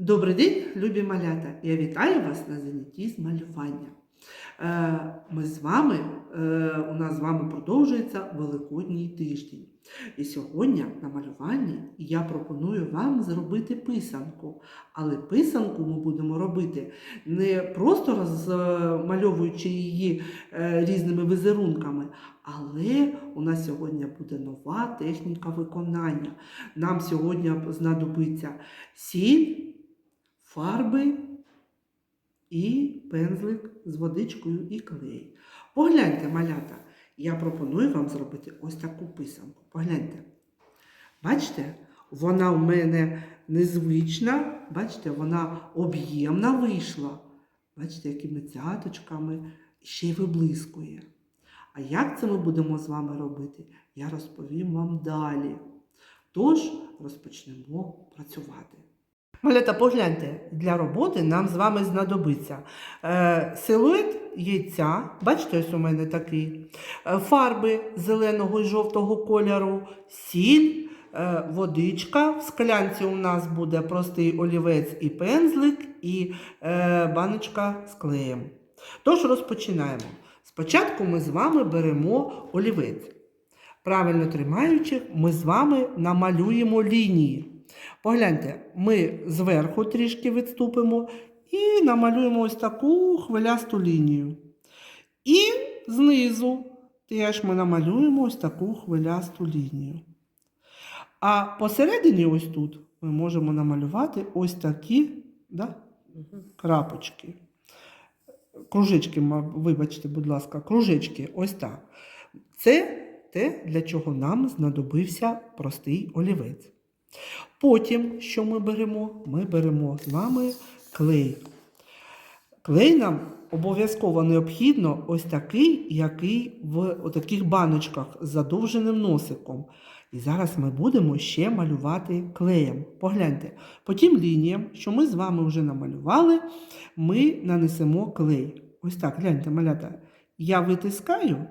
Добрий день, любі малята! Я вітаю вас на занятті з малювання. Е, Ми з вами, е, у нас з вами продовжується Великодній тиждень. І сьогодні на малюванні я пропоную вам зробити писанку. Але писанку ми будемо робити не просто розмальовуючи її е, різними візерунками, але у нас сьогодні буде нова техніка виконання. Нам сьогодні знадобиться сіль, фарби і пензлик з водичкою і клей. Погляньте, малята, я пропоную вам зробити ось таку писанку. Погляньте. Бачите, вона в мене незвична, бачите, вона об'ємна вийшла. Бачите, якими цяточками ще й виблискує. А як це ми будемо з вами робити, я розповім вам далі. Тож розпочнемо працювати. Малята, погляньте, для роботи нам з вами знадобиться е, силует яйця, бачите, ось у мене такий, е, фарби зеленого і жовтого кольору, сіль, е, водичка. В склянці у нас буде простий олівець і пензлик, і е, баночка з клеєм. Тож розпочинаємо. Спочатку ми з вами беремо олівець. Правильно тримаючи, ми з вами намалюємо лінії. Погляньте, ми зверху трішки відступимо і намалюємо ось таку хвилясту лінію. І знизу теж ми намалюємо ось таку хвилясту лінію. А посередині, ось тут, ми можемо намалювати ось такі да, крапочки. Кружечки, вибачте, будь ласка, кружечки, ось так. Це те, для чого нам знадобився простий олівець. Потім, що ми беремо? Ми беремо з вами клей. Клей нам обов'язково необхідно ось такий, який в таких баночках з задовженим носиком. І зараз ми будемо ще малювати клеєм. Погляньте, по тим лініям, що ми з вами вже намалювали, ми нанесемо клей. Ось так, гляньте, малята. Я витискаю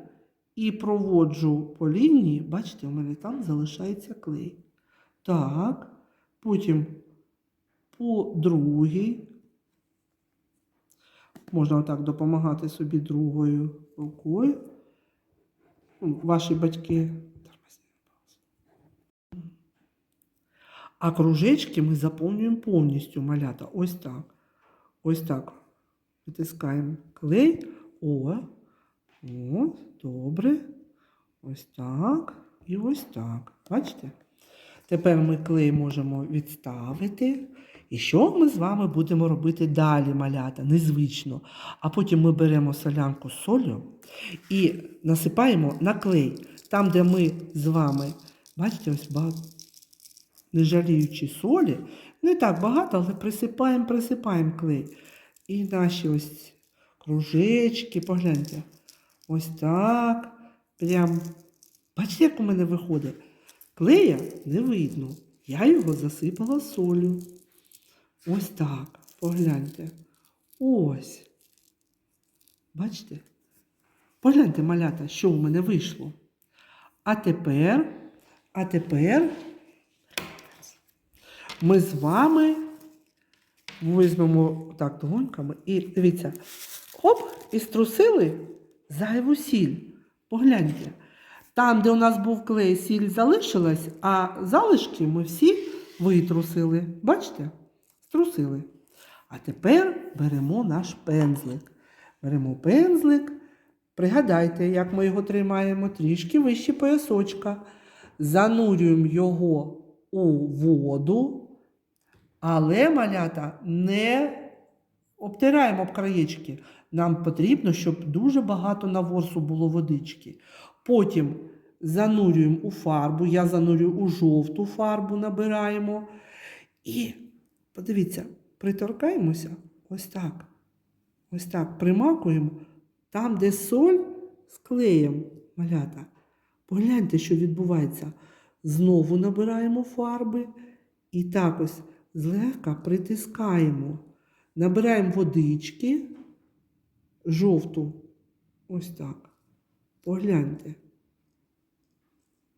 і проводжу по лінії, бачите, у мене там залишається клей. Так, потім по другій. Можна отак допомагати собі другою рукою. Ну, Ваші батьки. А кружечки ми заповнюємо повністю малята. Ось так. Ось так. Витискаємо клей. О. От, добре. Ось так. І ось так. Бачите? Тепер ми клей можемо відставити. І що ми з вами будемо робити далі, малята? Незвично. А потім ми беремо солянку з солью і насипаємо на клей. Там, де ми з вами, бачите, ось багато, не жаліючи солі, не так багато, але присипаємо, присипаємо клей. І наші ось кружечки, погляньте. Ось так. Прям. Бачите, як у мене виходить? Клея не видно. Я його засипала солью. Ось так. Погляньте. Ось. Бачите? Погляньте, малята, що у мене вийшло. А тепер, а тепер ми з вами візьмемо так долоньками і дивіться, хоп, і струсили зайву сіль. Погляньте. Там, де у нас був клей, сіль залишилась, а залишки ми всі витрусили. Бачите? Струсили. А тепер беремо наш пензлик. Беремо пензлик. Пригадайте, як ми його тримаємо трішки вище поясочка. Занурюємо його у воду, але малята не обтираємо об краєчки. Нам потрібно, щоб дуже багато наворсу було водички. Потім занурюємо у фарбу. Я занурюю у жовту фарбу, набираємо. І подивіться, приторкаємося ось так. Ось так примакуємо. Там, де соль з клеєм малята. Погляньте, що відбувається. Знову набираємо фарби і так ось злегка притискаємо. Набираємо водички жовту. Ось так. Погляньте.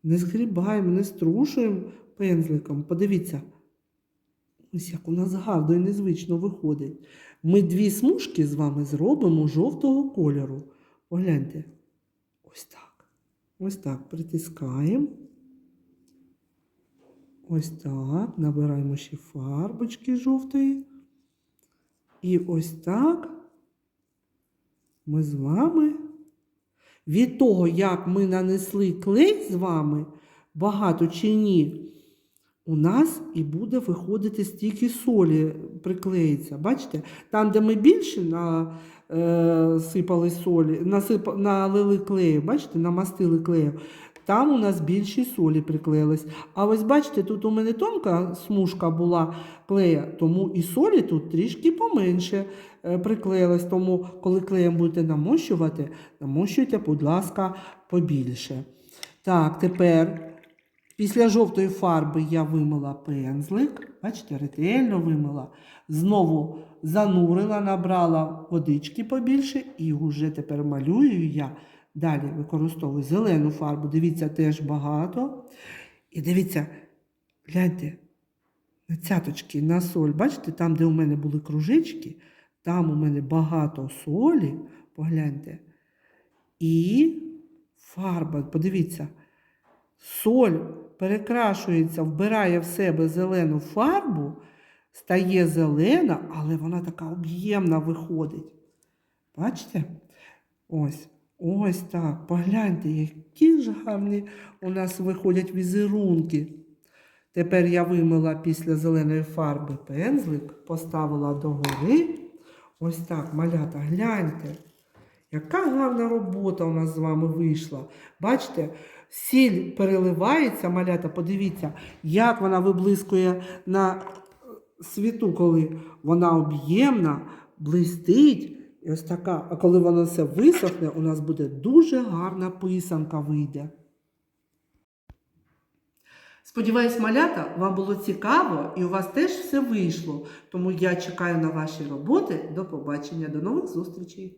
Не згрібаємо, не струшуємо пензликом. Подивіться. Ось як у нас гарно і незвично виходить. Ми дві смужки з вами зробимо жовтого кольору. Погляньте. Ось так. Ось так притискаємо. Ось так. Набираємо ще фарбочки жовтої. І ось так ми з вами. Від того, як ми нанесли клей з вами, багато чи ні, у нас і буде виходити стільки солі приклеїться. Бачите? Там, де ми більше на, е, солі, насип, налили клею, бачите, намастили клею, там у нас більше солі приклеїлось. А ось бачите, тут у мене тонка смужка була клея, тому і солі тут трішки поменше е, приклеїлось. Тому, коли клеєм будете намощувати, намощуйте, будь ласка, побільше. Так, тепер. Після жовтої фарби я вимила пензлик, бачите, ретельно вимила. Знову занурила, набрала водички побільше і вже тепер малюю я. Далі використовую зелену фарбу. Дивіться, теж багато. І дивіться, гляньте, на цяточки, на соль. Бачите, там, де у мене були кружечки, там у мене багато солі. Погляньте. І фарба, подивіться. Соль перекрашується, вбирає в себе зелену фарбу, стає зелена, але вона така об'ємна виходить. Бачите? Ось, ось так. Погляньте, які ж гарні у нас виходять візерунки. Тепер я вимила після зеленої фарби пензлик, поставила догори. Ось так, малята, гляньте. Яка гарна робота у нас з вами вийшла. Бачите, сіль переливається, малята, подивіться, як вона виблискує на світу, коли вона об'ємна, блистить. І ось така. А коли воно все висохне, у нас буде дуже гарна писанка вийде. Сподіваюсь, малята, вам було цікаво і у вас теж все вийшло. Тому я чекаю на ваші роботи. До побачення, до нових зустрічей!